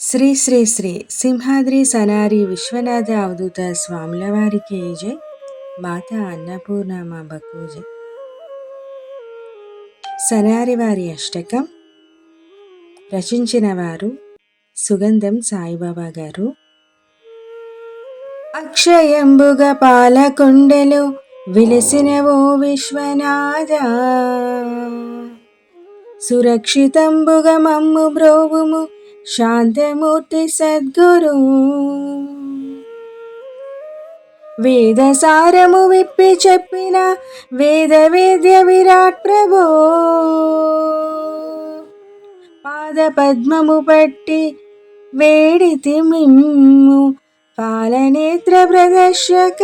శ్రీ శ్రీ శ్రీ సింహాద్రి సనారి విశ్వనాథ అవధూత స్వాముల వారికి జై. మాత అన్నపూర్ణమాంబకు జై. సనారి వారి అష్టకం. రచించిన వారు సుగంధం సాయిబాబా గారు. అక్షయంబుగ పాలకుండెలు విలసిన ఓ విశ్వనాథ. సురక్షితంబుగ మమ్ము బ్రోవుము శాంతమూర్తి సద్గురు. వేద సారము విప్పి చెప్పిన వేద వేద్య విరాట్ ప్రభో. పాద పద్మము పట్టి వేడితి మిమ్ము పాలనేత్ర ప్రదర్శక.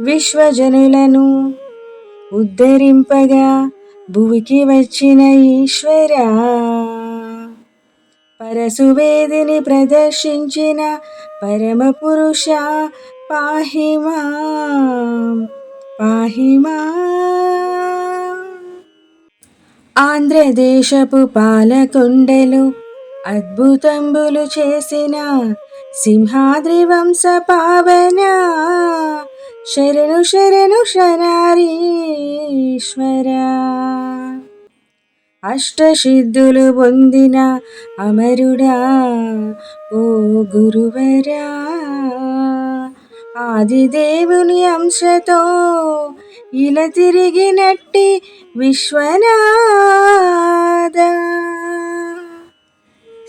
విశ్వజనులను ఉద్ధరింపగా భువికి వచ్చిన ఈశ్వర. పరసువేదిని ప్రదర్శించిన పరమ పురుష పాహిమా. పాహిమా. ఆంధ్రదేశపు పాలకొండలు అద్భుతంబులు చేసిన సింహాద్రి వంశ పావన. శరణు శరణు శనారీశ్వర అష్టసిద్ధులు పొందిన అమరుడా ఓ గురువరా. ఆదిదేవుని అంశతో ఇలా తిరిగినట్టి విశ్వనాథ.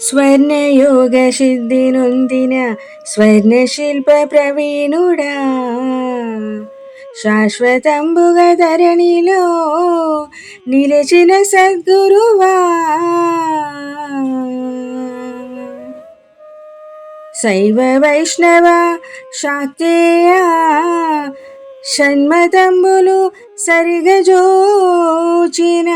స్వర్ణయోగ సిద్ధి నొందిన స్వర్ణశిల్ప ప్రవీణుడా. శాశ్వతంబుగ ధరణిలో నిలిచిన సద్గురువా. శైవ వైష్ణవ శాక్తేయ షణ్మతంబులు సరిగజోచిన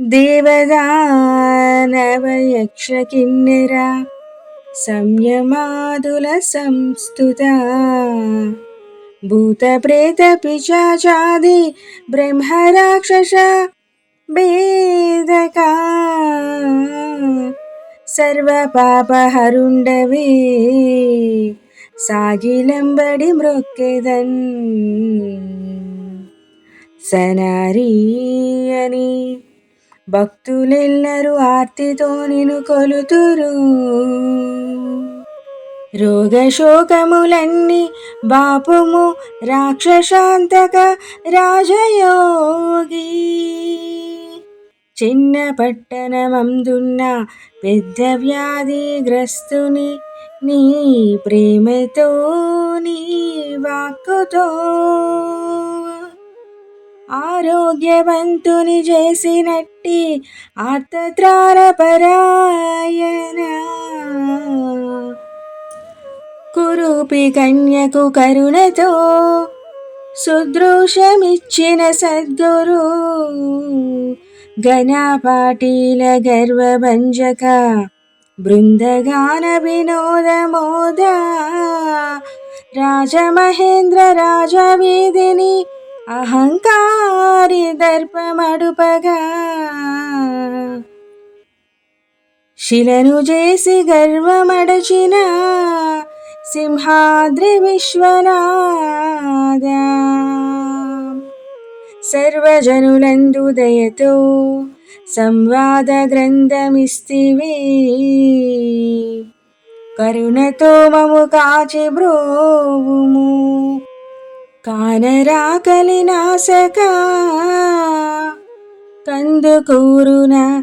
దేవదానవయక్ష కిన్నెర సంయమాదుల సంస్థుత భూతప్రేత పిచాచాది బ్రహ్మరాక్షస భేదకా సర్వపాపహరుండవే సాగిలంబడి మృక్కెదన్ సనారీయని భక్తులెల్లరూ ఆర్తితో నిను కొలుతురు. రోగశోకములన్నీ బాపుము రాక్షశాంతక రాజయోగి. చిన్న పట్టణమందున్న పెద్ద వ్యాధిగ్రస్తుని నీ ప్రేమతో నీ వాక్కుతో ఆరోగ్యవంతుని చేసినట్టి ఆర్తత్రారపరాయణ కురూపి కన్యకు కరుణతో సుదృశమిచ్చిన సద్గురు. ఘనపాటీల గర్వభంజక బృందగాన వినోదమోద రాజమహేంద్ర రాజవీధిని అహంకారి దర్పమడుపగా శిలను చేసి గర్వమడచిన సింహాద్రి విశ్వనాద సర్వజనులందు దయతో సంవాద గ్రంథమిస్తివి. కరుణతో మము కాచి బ్రోవుము. కానరాకలి నాశక కందుకూరున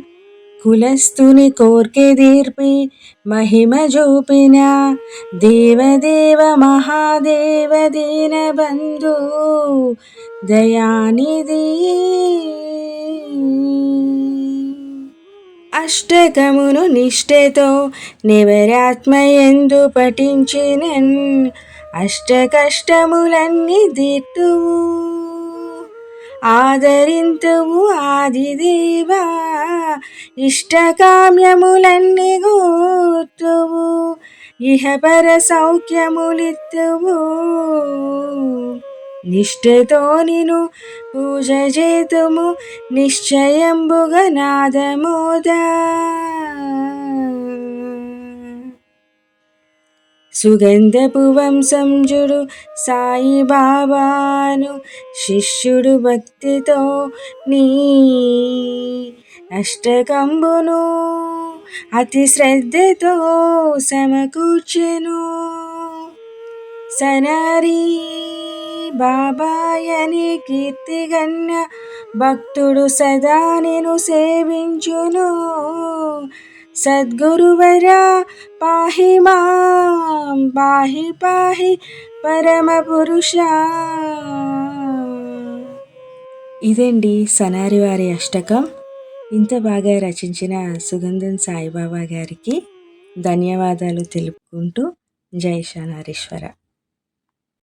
కులస్తుని కోర్కె దీర్పి మహిమ చూపిన దేవదేవ మహాదేవ దీన బంధు దయానిధి. అష్టకమును నిష్ఠతో నివరాత్మయందు పఠించినన్ అష్ట కష్టములన్నీ దిట్టువు ఆదరింతువు ఆదిదేవా ఇష్టకామ్యములన్నీ గూర్తువు ఇహపర సౌఖ్యములిత్తువు. నిష్ఠతో నిను పూజ చేతుము నిశ్చయంబుగా నాదమోదా. సుగంధపు వంశంజుడు సాయిబాబాను శిష్యుడు భక్తితో నీ అష్టకంబును అతి శ్రద్ధతో సమకూర్చెను. సనారీ బాబాయని కీర్తిగన్న భక్తుడు సదా నేను సేవించును. సద్గురువరా పాహి మాం పాహి పాహి పరమ పురుష. ఇదండి సనారి వారి అష్టకం. ఇంత బాగా రచించిన సుగంధం సాయిబాబా గారికి ధన్యవాదాలు తెలుపుకుంటూ జై శనారీశ్వర